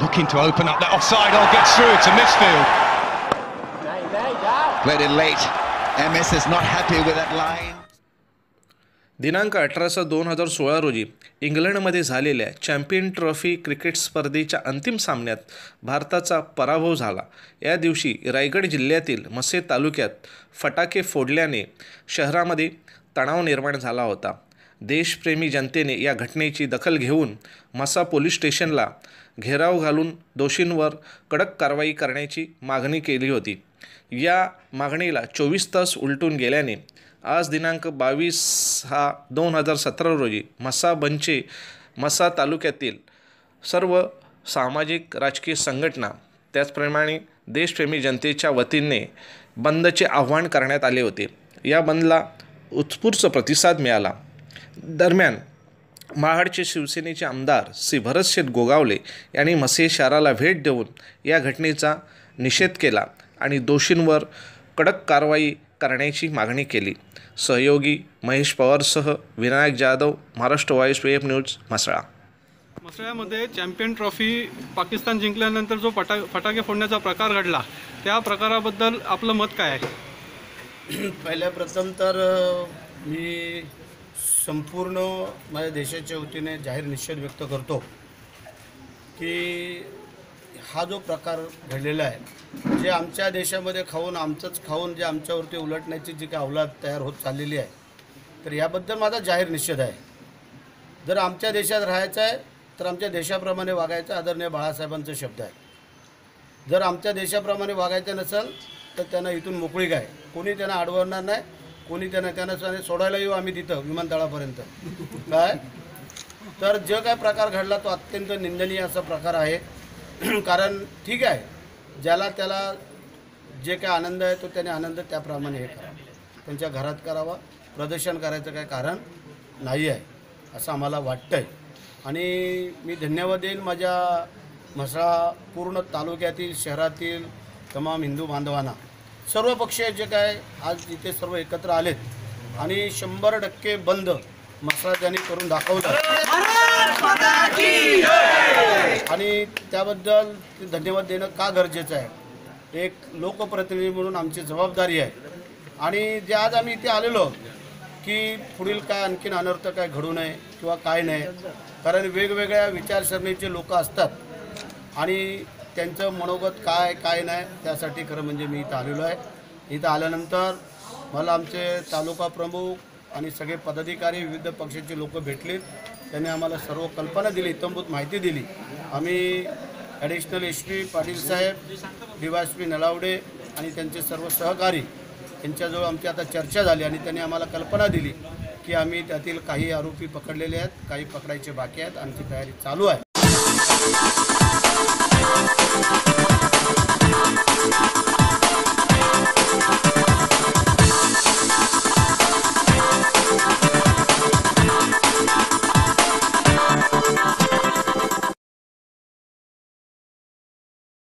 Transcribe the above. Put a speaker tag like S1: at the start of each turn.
S1: looking to open up that offside. Oh, gets through to midfield.
S2: Played it late. MS is not happy with that line.
S3: दिनांक अठरा सहा दोन हजार सोळा रोजी इंग्लंडमध्ये झालेल्या चॅम्पियन ट्रॉफी क्रिकेट स्पर्धेच्या अंतिम सामन्यात भारताचा पराभव झाला या दिवशी रायगड जिल्ह्यातील मसे तालुक्यात फटाके फोडल्याने शहरामध्ये तणाव निर्माण झाला होता देशप्रेमी जनतेने या घटनेची दखल घेऊन मसा पोलीस स्टेशनला घेराव घालून दोषींवर कडक कारवाई करण्याची मागणी केली होती. या मागणीला चोवीस तास उलटून गेल्याने आज दिनांक बावीस हा दोन हजार सतरा रोजी मसा बंचे मसा तालुक्यातील सर्व सामाजिक राजकीय संघटना त्याचप्रमाणे देशप्रेमी जनतेच्या वतीने बंदचे आव्हान करण्यात आले होते. या बंदला उत्स्फूर्त प्रतिसाद मिळाला. दरम्यान महाडचे शिवसेनेचे आमदार श्री भरतशेठ गोगावले यांनी मसे शहराला भेट देऊन या घटनेचा निषेध केला आणि दोषींवर कडक कारवाई करण्याची मागणी केली. सहयोगी Mahesh पवारसह Vinayak Jadhav Maharashtra voice web news Mhasala.
S4: मसळ्यामध्ये champion trophy Pakistan जिंकल्यानंतर जो फटा फटाके फोडण्याचा प्रकार घडला त्या प्रकाराबद्दल आपलं मत काय आहे?
S5: पहिल्या प्रथम तर मी संपूर्ण माझ्या देशाच्या वतीने जाहीर निषेध व्यक्त करतो की हा जो प्रकार घडलेला आहे जे आमच्या देशामध्ये खाऊन आमचंच खाऊन जे आमच्यावरती उलटण्याची जी काही अवलाद तयार होत चाललेली आहे तर याबद्दल माझा जाहीर निषेध आहे. जर आमच्या देशात राहायचं आहे तर आमच्या देशाप्रमाणे वागायचं आदरणीय बाळासाहेबांचा शब्द आहे. जर आमच्या देशाप्रमाणे वागायचं नसेल तर त्यांना इथून मोकळीक आहे कोणी त्यांना अडवणार नाही कोणी त्यांना त्यांना सोडायला येऊ आम्ही तिथं विमानतळापर्यंत. काय? तर जे काय प्रकार घडला तो अत्यंत निंदनीय असा प्रकार आहे. कारण ठीक आहे ज्याला त्याला जे काय आनंद आहे तो त्याने आनंद त्याप्रमाणे हे करावा त्यांच्या घरात करावा प्रदर्शन करायचं काय कारण नाही आहे असं आम्हाला वाटतं आहे आणि मी धन्यवाद देईन माझ्या म्हसळा पूर्ण तालुक्यातील शहरातील तमाम हिंदू बांधवांना. सर्व पक्षीय जे काय आज इथे सर्व एकत्र आलेत आणि शंभर टक्के बंद म्हसळा त्यांनी करून दाखवलं. आणि त्याबद्दल ते धन्यवाद देणं का गरजेचं आहे? एक लोकप्रतिनिधी म्हणून आमची जबाबदारी आहे. आणि जे आज आम्ही इथे आलेलो की पुढील काय आणखीन अनर्थ काय घडू नये किंवा काय नाही कारण वेगवेगळ्या विचारसरणीचे लोक असतात. आणि त्यांचं मनोगत काय काय नाही त्यासाठी खरं म्हणजे मी इथं आलेलो आहे. इथं आल्यानंतर मला आमचे तालुका प्रमुख आणि सगळे पदाधिकारी विविध पक्षाचे लोक भेटले त्यांनी आम्हाला सर्व कल्पना दिली इतंभूत माहिती दिली. आम्ही ॲडिशनल एस पी पाटील साहेब D Y S P Nalawade आणि त्यांचे सर्व सहकारी यांच्याजवळ आमची आता चर्चा झाली आणि त्यांनी आम्हाला कल्पना दिली की आम्ही त्यातील काही आरोपी पकडलेले आहेत काही पकडायचे बाकी आहेत आमची तयारी चालू आहे. Thank you.